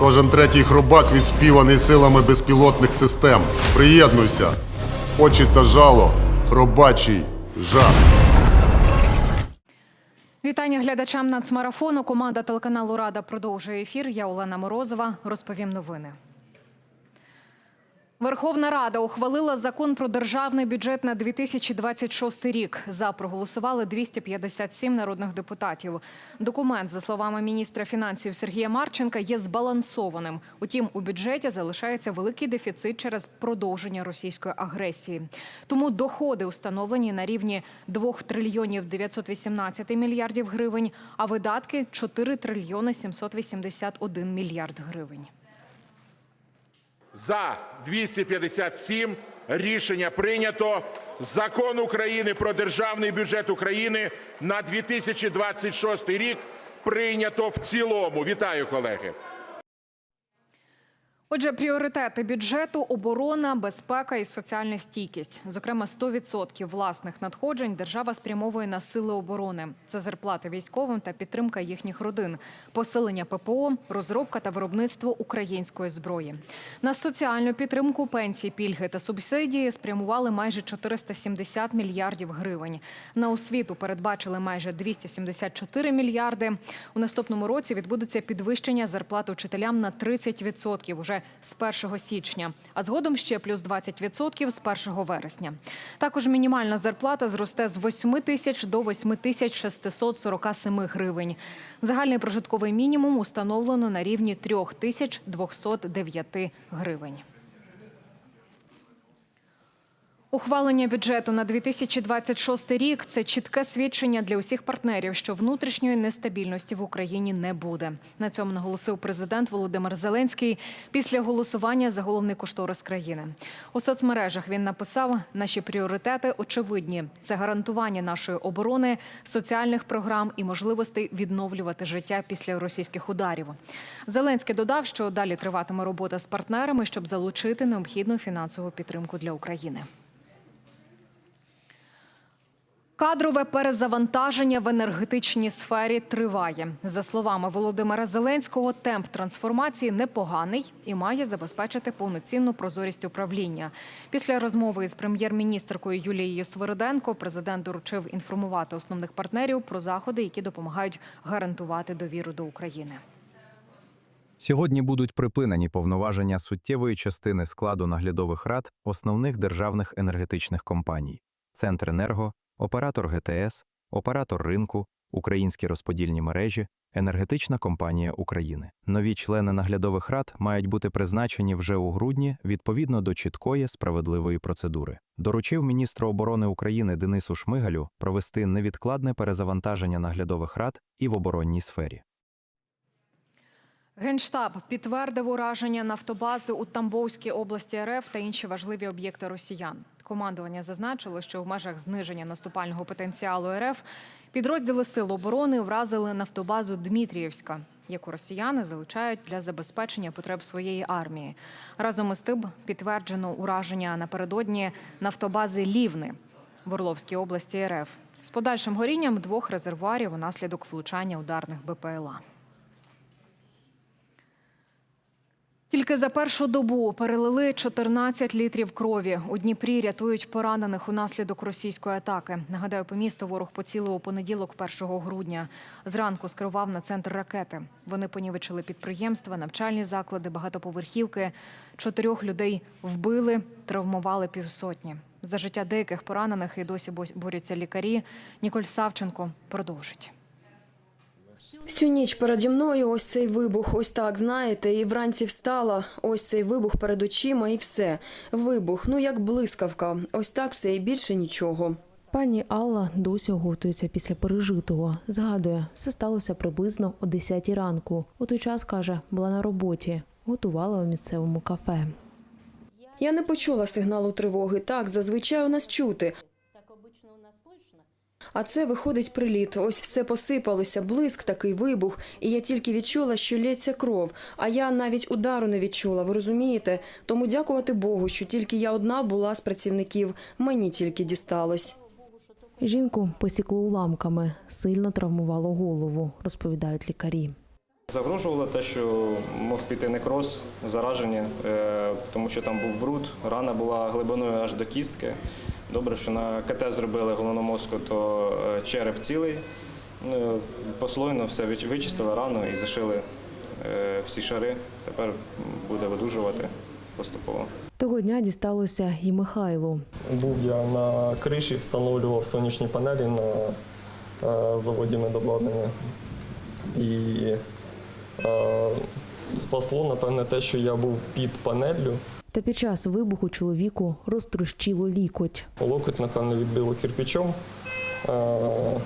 Кожен третій хробак відспіваний силами безпілотних систем. Приєднуйся. Очі та жало. Хробачий жах. Вітання глядачам нацмарафону. Команда телеканалу Рада продовжує ефір. Я Олена Морозова. Розповім новини. Верховна Рада ухвалила закон про державний бюджет на 2026 рік. За проголосували 257 народних депутатів. Документ, за словами міністра фінансів Сергія Марченка, є збалансованим. Утім, у бюджеті залишається великий дефіцит через продовження російської агресії. Тому доходи установлені на рівні 2 трильйонів 918 мільярдів гривень, а видатки 4 трильйони 781 мільярд гривень. За 257 рішення прийнято. Закон України про державний бюджет України на 2026 рік прийнято в цілому. Вітаю, колеги. Отже, пріоритети бюджету оборона, безпека і соціальна стійкість. Зокрема, 100% власних надходжень держава спрямовує на сили оборони. Це зарплати військовим та підтримка їхніх родин, посилення ППО, розробка та виробництво української зброї. На соціальну підтримку пенсії, пільги та субсидії спрямували майже 470 мільярдів гривень. На освіту передбачили майже 274 мільярди. У наступному році відбудеться підвищення зарплат учителям на 30% уже з 1 січня, а згодом ще плюс 20% з 1 вересня. Також мінімальна зарплата зросте з 8 тисяч до 8 тисяч 647 гривень. Загальний прожитковий мінімум установлено на рівні 3 тисяч 209 гривень. Ухвалення бюджету на 2026 рік це чітке свідчення для усіх партнерів, що внутрішньої нестабільності в Україні не буде. На цьому наголосив президент Володимир Зеленський після голосування за головний кошторис країни. У соцмережах він написав: наші пріоритети очевидні: це гарантування нашої оборони, соціальних програм і можливостей відновлювати життя після російських ударів. Зеленський додав, що далі триватиме робота з партнерами, щоб залучити необхідну фінансову підтримку для України. Кадрове перезавантаження в енергетичній сфері триває. За словами Володимира Зеленського, темп трансформації непоганий і має забезпечити повноцінну прозорість управління. Після розмови із прем'єр-міністркою Юлією Свириденко президент доручив інформувати основних партнерів про заходи, які допомагають гарантувати довіру до України. Сьогодні будуть припинені повноваження суттєвої частини складу наглядових рад основних державних енергетичних компаній: Центренерго, Оператор ГТС, Оператор ринку, Українські розподільні мережі, Енергетична компанія України. Нові члени наглядових рад мають бути призначені вже у грудні відповідно до чіткої справедливої процедури. Доручив міністру оборони України Денису Шмигалю провести невідкладне перезавантаження наглядових рад і в оборонній сфері. Генштаб підтвердив ураження нафтобази у Тамбовській області РФ та інші важливі об'єкти росіян. Командування зазначило, що в межах зниження наступального потенціалу РФ підрозділи Сил оборони вразили нафтобазу Дмитріївська, яку росіяни залучають для забезпечення потреб своєї армії. Разом із тим підтверджено ураження напередодні нафтобази Лівни в Орловській області РФ з подальшим горінням двох резервуарів унаслідок влучання ударних БПЛА. Тільки за першу добу перелили 14 літрів крові. У Дніпрі рятують поранених унаслідок російської атаки. Нагадаю, по місту ворог поцілив у понеділок, 1 грудня. Зранку скерував на центр ракети. Вони понівечили підприємства, навчальні заклади, багатоповерхівки. Чотирьох людей вбили, травмували півсотні. За життя деяких поранених і досі борються лікарі. Ніколь Савченко продовжить. Всю ніч переді мною ось цей вибух, ось так, знаєте, і вранці встала, ось цей вибух перед очима і все. Вибух, ну як блискавка, ось так все і більше нічого. Пані Алла досі готується після пережитого. Згадує, все сталося приблизно о 10 ранку. У той час каже, була на роботі, готувала у місцевому кафе. Я не почула сигналу тривоги, так, зазвичай у нас чути. А це виходить приліт. Ось все посипалося, блиск, такий вибух, і я тільки відчула, що лється кров. А я навіть удару не відчула. Ви розумієте? Тому дякувати Богу, що тільки я одна була з працівників. Мені тільки дісталось. Жінку посікло уламками, сильно травмувало голову, розповідають лікарі. Загрожувало те, що мог піти некроз, зараження, е, тому що там був бруд, рана була глибиною аж до кістки. Добре, що на КТ зробили головного мозку, то е, череп цілий. Ну, Послойно все вичистили рану і зашили е, всі шари. Тепер буде видужувати поступово. Того дня дісталося і Михайлу. Був я на криші, встановлював сонячні панелі на заводі медобладнання. І спасло, напевне, те, що я був під панеллю. Та під час вибуху чоловіку розтрощило лікоть. Локоть, напевне, відбило кирпичом. Е,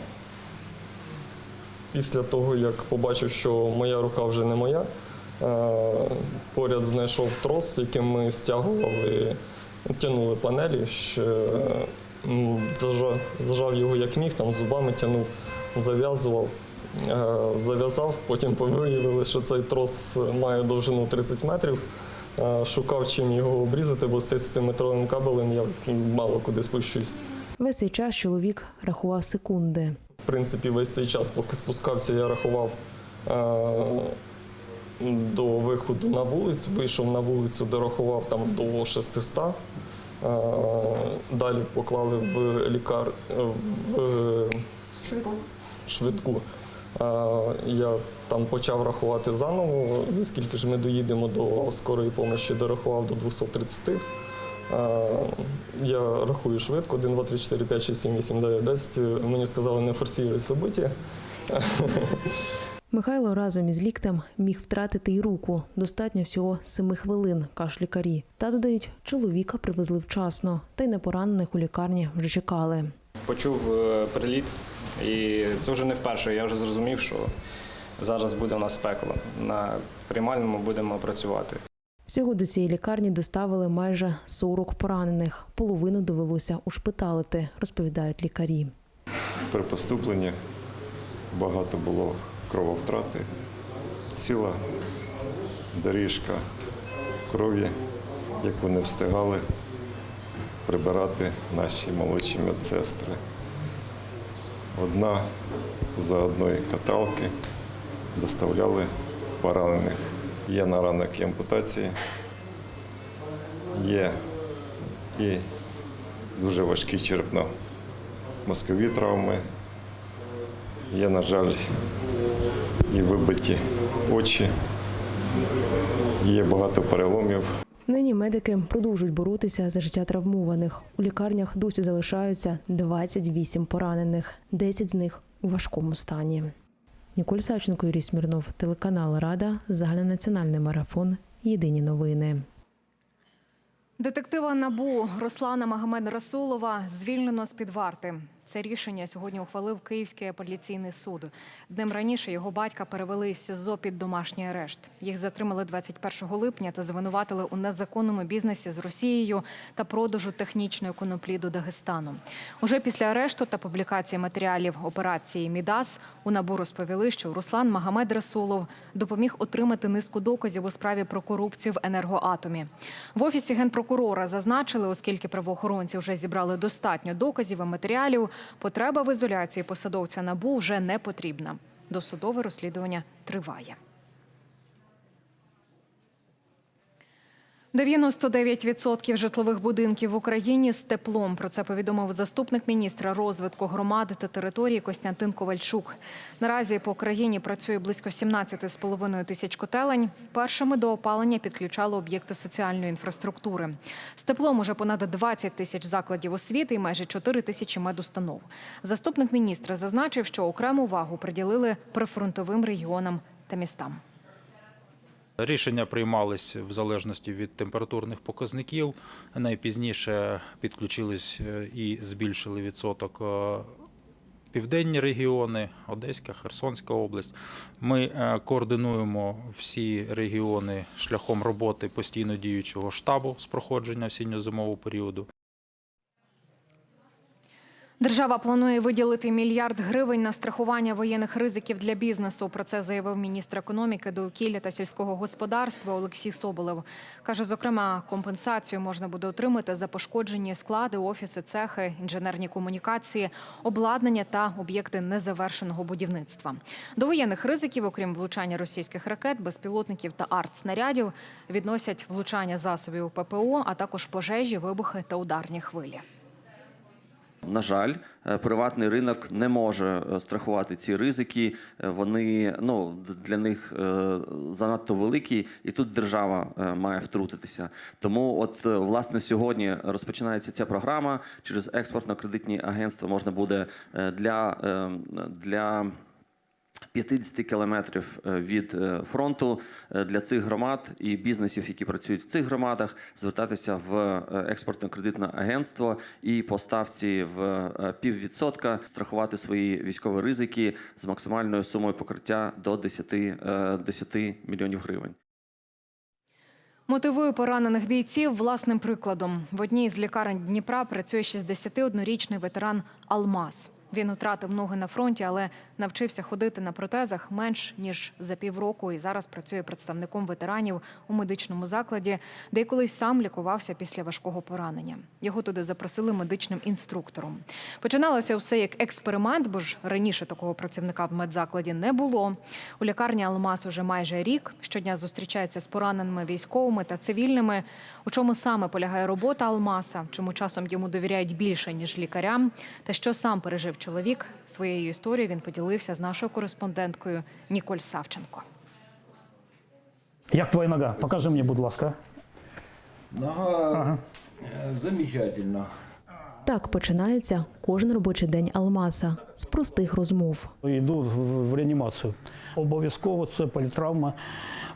Після того, як побачив, що моя рука вже не моя, е, поряд знайшов трос, яким ми стягували, тягнули панелі, ну, зажав, його як міг, там зубами тягнув, зав'язував, е, зав'язав, потім виявили, що цей трос має довжину 30 метрів. Е, Шукав чим його обрізати, бо з 30-метровим кабелем я мало куди спущусь. Весь цей час чоловік рахував секунди. В принципі, весь цей час, поки спускався, я рахував е, до виходу на вулицю, вийшов на вулицю, дорахував там до 600. Е, далі поклали в лікар е, в швидку. Е, я там почав рахувати заново, за скільки ж ми доїдемо до скорої помощі, дорахував до 230. Е, Я рахую швидко, 1, 2, 3, 4, 5, 6, 7, 8, 9, 10. Мені сказали, не форсіруй собиття. Михайло разом із ліктем міг втратити й руку. Достатньо всього семи хвилин, кажуть лікарі. Та додають, чоловіка привезли вчасно, та й непоранених у лікарні вже чекали. Почув е, приліт, і це вже не вперше. Я вже зрозумів, що зараз буде у нас пекло. На приймальному будемо працювати. Всього до цієї лікарні доставили майже 40 поранених. Половину довелося ушпиталити, розповідають лікарі. При поступленні багато було крововтрати, ціла доріжка крові, яку не встигали прибирати наші молодші медсестри. Одна за одної каталки доставляли поранених. Є на ранок ампутації, є і дуже важкі черепно-мозкові травми. Є, на жаль, і вибиті очі, є багато переломів. Нині медики продовжують боротися за життя травмованих. У лікарнях досі залишаються 28 поранених, 10 з них у важкому стані. Ніколь Савченко, Юрій Смірнов, телеканал Рада, загальнонаціональний марафон. Єдині новини. Детектива НАБУ Руслана Магомед Расулова звільнено з-під варти. Це рішення сьогодні ухвалив Київський апеляційний суд. Днем раніше його батька перевели з СІЗО під домашній арешт. Їх затримали 21 липня та звинуватили у незаконному бізнесі з Росією та продажу технічної коноплі до Дагестану. Уже після арешту та публікації матеріалів операції Мідас у НАБУ розповіли, що Руслан Магомед Расулов допоміг отримати низку доказів у справі про корупцію в енергоатомі. В офісі генпрокурора зазначили, оскільки правоохоронці вже зібрали достатньо доказів і матеріалів, потреба в ізоляції посадовця НАБУ вже не потрібна. Досудове розслідування триває. 99% житлових будинків в Україні з теплом. Про це повідомив заступник міністра розвитку громад та території Костянтин Ковальчук. Наразі по країні працює близько 17,5 тисяч котелень. Першими до опалення підключали об'єкти соціальної інфраструктури. З теплом уже понад 20 тисяч закладів освіти і майже 4 тисячі медустанов. Заступник міністра зазначив, що окрему увагу приділили прифронтовим регіонам та містам. Рішення приймались в залежності від температурних показників. Найпізніше підключились е, і збільшили відсоток е, південні регіони, Одеська, Херсонська область. Ми е, координуємо всі регіони шляхом роботи постійно діючого штабу з проходження осінньо-зимового періоду. Держава планує виділити мільярд гривень на страхування воєнних ризиків для бізнесу. Про це заявив міністр економіки, довкілля та сільського господарства Олексій Соболев. Каже, зокрема, компенсацію можна буде отримати за пошкоджені склади, офіси, цехи, інженерні комунікації, обладнання та об'єкти незавершеного будівництва. До воєнних ризиків, окрім влучання російських ракет, безпілотників та артснарядів, відносять влучання засобів ППО, а також пожежі, вибухи та ударні хвилі. На жаль, е, приватний ринок не може е, страхувати ці ризики. Е, Вони ну для них занадто великі, і тут держава має втрутитися. Тому, от власне сьогодні розпочинається ця програма. Через експортно-кредитні агентства можна буде для, для 50 кілометрів е, від е, фронту е, для цих громад і бізнесів, які працюють в цих громадах, звертатися в експортно-кредитне агентство і по ставці в піввідсотка страхувати свої військові ризики з максимальною сумою покриття до 10, е, 10 мільйонів гривень. Мотивує поранених бійців власним прикладом. В одній з лікарень Дніпра працює 61-річний ветеран Алмаз. Він втратив ноги на фронті, але навчився ходити на протезах менш ніж за півроку і зараз працює представником ветеранів у медичному закладі, де й колись сам лікувався після важкого поранення. Його туди запросили медичним інструктором. Починалося все як експеримент, бо ж раніше такого працівника в медзакладі не було. У лікарні Алмаз уже майже рік. Щодня зустрічається з пораненими військовими та цивільними. У чому саме полягає робота Алмаса, чому часом йому довіряють більше ніж лікарям, та що сам пережив чоловік. Своєю історією він поділився з нашою кореспонденткою Ніколь Савченко. Як твоя нога? Покажи мені, будь ласка. Нога е, замечательно. Так починається кожен робочий день Алмаса з простих розмов. Йду в реанімацію. Обов'язково це політравма.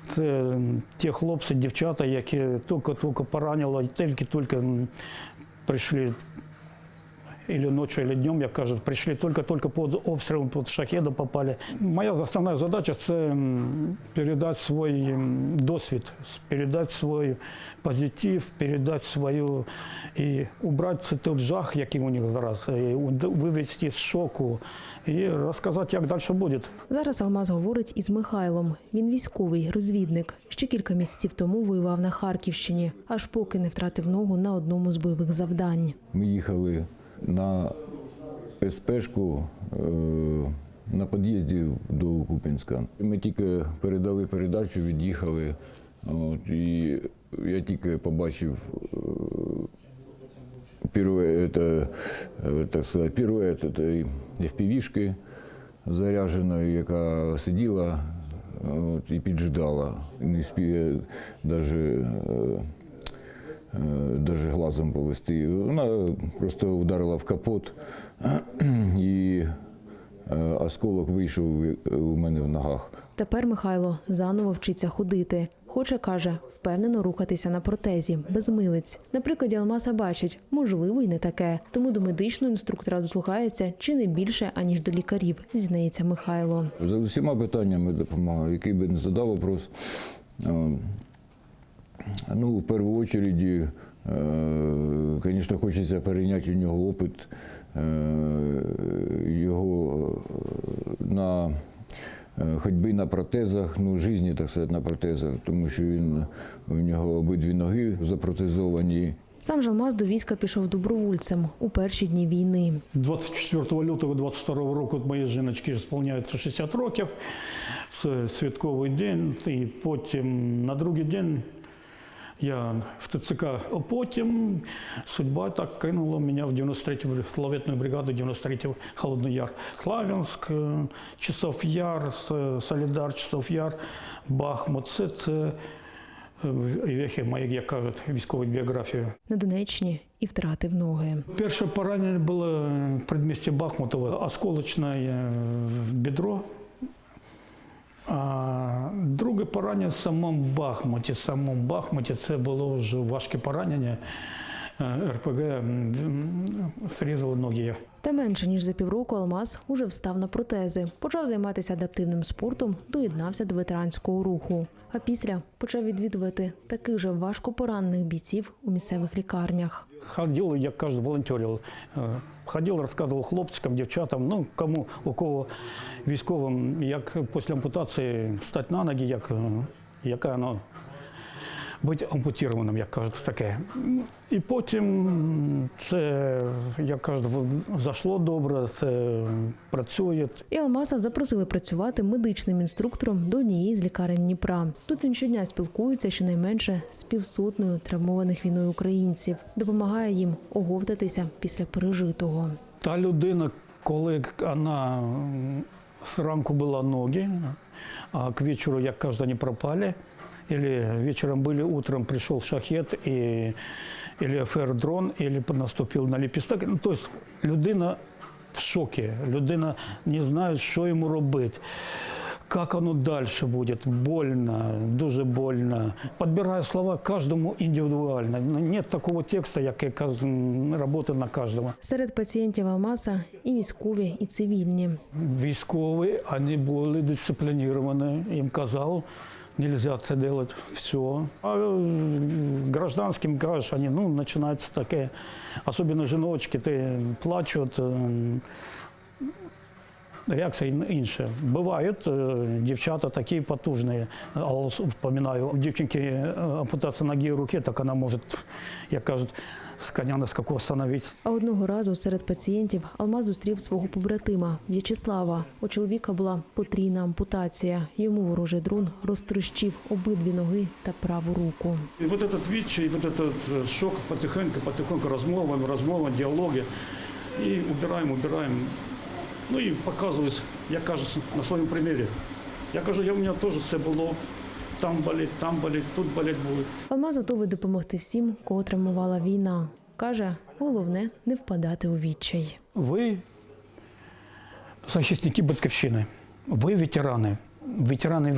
Це ті хлопці, дівчата, які тільки-тільки поранило, тільки-тільки прийшли или ночью, или днем, як кажуть, прийшли тільки-тільки під обстрілом, під шахедом попали. Моя основна задача це передати свій досвід, передати свій позитив, передати свою і убрати цей той жах, який у них зараз, і вивести з шоку і розказати, як далі буде. Зараз Алмаз говорить із Михайлом. Він військовий розвідник. Ще кілька місяців тому воював на Харківщині, аж поки не втратив ногу на одному з бойових завдань. Ми їхали на СПшку е, на під'їзді до Купінська. Ми тільки передали передачу, від'їхали. От, і я тільки побачив пірует, это, е, зарядженої, яка сиділа от, і піджидала. Не спів навіть даже глазом повести. Вона просто ударила в капот, і е, осколок вийшов у мене в ногах. Тепер Михайло заново вчиться ходити. Хоче, каже, впевнено рухатися на протезі, без милиць. На прикладі Алмаса бачить, можливо, й не таке. Тому до медичного інструктора дослухається чи не більше, аніж до лікарів, зізнається Михайло. За усіма питаннями допомагаю, який би не задав вопрос. Е, Ну, в першу чергу, звісно, хочеться перейняти у нього опит е, його е, на е, ходьби на протезах, ну, житті, так сказати, на протезах, тому що він, у нього обидві ноги запротезовані. Сам же Алмаз до війська пішов добровольцем у перші дні війни. 24 лютого 22 року от моїй жіночці сповняється 60 років. Це святковий день. І потім на другий день я в ТЦК, а потім судьба так кинула мене в 93-ю славетну бригаду 93-й Холодний Яр. Славянськ, е, Часов Яр, Солідар, Часов Яр, Бахмут. Це, це е, вехи моєї, як кажуть, військової біографії. На Донеччині і втратив ноги. Перше поранення було в предмісті Бахмутова, осколочне е, в бедро. Друге поранення в самому Бахмуті. В самому Бахмуті це було вже важке поранення. э, РПГ м, срезала ноги. Та менше ніж за півроку Алмаз уже встав на протези, почав займатися адаптивним спортом, доєднався до ветеранського руху. А після почав відвідувати таких же важко поранених бійців у місцевих лікарнях. Ходил, я каждый волонтерил. Е, Ходил, рассказывал хлопчикам, дівчатам, ну кому у кого військовим, як після ампутації стати на ноги, як, е, яка ну, бути ампутованим, як кажуть, таке. І потім це, як кажуть, зайшло добре, це працює. І Алмаза запросили працювати медичним інструктором до однієї з лікарень Дніпра. Тут він щодня спілкується щонайменше з півсотнею травмованих війною українців, допомагає їм оговтатися після пережитого. Та людина, коли вона зранку була ноги, а к вечору, як кажуть, вони пропали, или вечером были, утром пришел шахет, и, или ФР-дрон, или наступил на лепісток. Ну, тобто людина в шокі, людина не знає, що йому робити. Как оно дальше будет? Больно, дуже больно. Подбираю слова каждому індивідуально. Нет такого текста, який робота на кожного. Серед пацієнтів Алмаза і військові, і цивільні. Військові, вони були дисципліновані. Їм казав, нельзя це робити, все. А э, гражданським кажеш, вони, ну, починається таке, особливо жіночки, ти плачуть, э, реакція інша. Бувають е, дівчата такі потужні. А вспоминаю, дівчинки ампутація ноги і руки, так вона може, як кажуть, з коня на скаку остановити. А одного разу серед пацієнтів Алмаз зустрів свого побратима В'ячеслава. У чоловіка була потрійна ампутація. Йому ворожий дрон розтрощив обидві ноги та праву руку. И вот этот ВИЧ, и вот этот э, шок потихоньку, потихоньку размова, размова, диалоги. И убираем, убираем. Ну і показуюсь, я кажу, на своєму примірі. Я кажу, я, у мене теж все було. Там болить, там болить, тут болить буде. Алмаз готовий допомогти всім, кого травмувала війна. Каже, головне не впадати у відчай. Ви захисники батьківщини, ви ветерани, ветерани,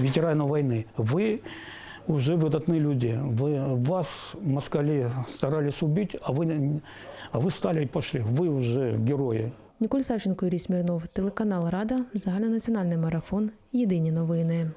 ветерани війни, ви вже видатні люди. Ви, вас москалі старались убити, а ви, а ви стали і пішли. Ви вже герої. Ніколь Савченко, Юрій Смірнов, телеканал Рада, загальнонаціональний марафон. Єдині новини.